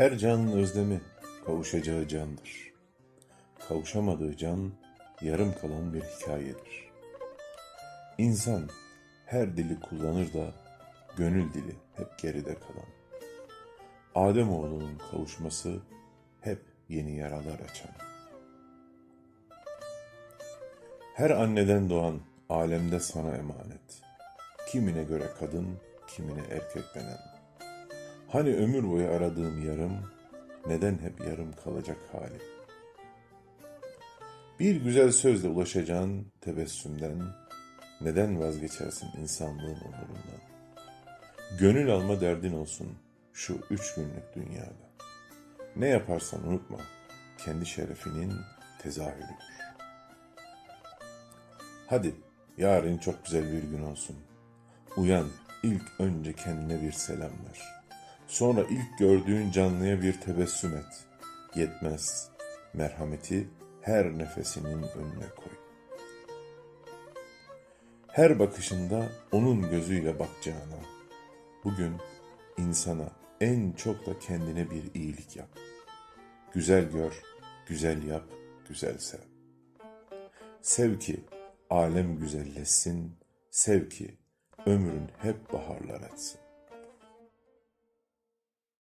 Her canın özlemi kavuşacağı candır. Kavuşamadığı can yarım kalan bir hikayedir. İnsan her dili kullanır da gönül dili hep geride kalan. Ademoğlunun kavuşması hep yeni yaralar açan. Her anneden doğan alemde sana emanet. Kimine göre kadın, kimine erkek denen. Hani ömür boyu aradığım yarım, neden hep yarım kalacak halim? Bir güzel sözle ulaşacağın tebessümden, neden vazgeçersin insanlığın onurundan? Gönül alma derdin olsun şu üç günlük dünyada. Ne yaparsan unutma, kendi şerefinin tezahürüdür. Hadi, yarın çok güzel bir gün olsun. Uyan, ilk önce kendine bir selam ver. Sonra ilk gördüğün canlıya bir tebessüm et. Yetmez, merhameti her nefesinin önüne koy. Her bakışında onun gözüyle bakacağına, bugün insana en çok da kendine bir iyilik yap. Güzel gör, güzel yap, güzel sev. Sev ki alem güzelleşsin, sev ki ömrün hep baharlar etsin.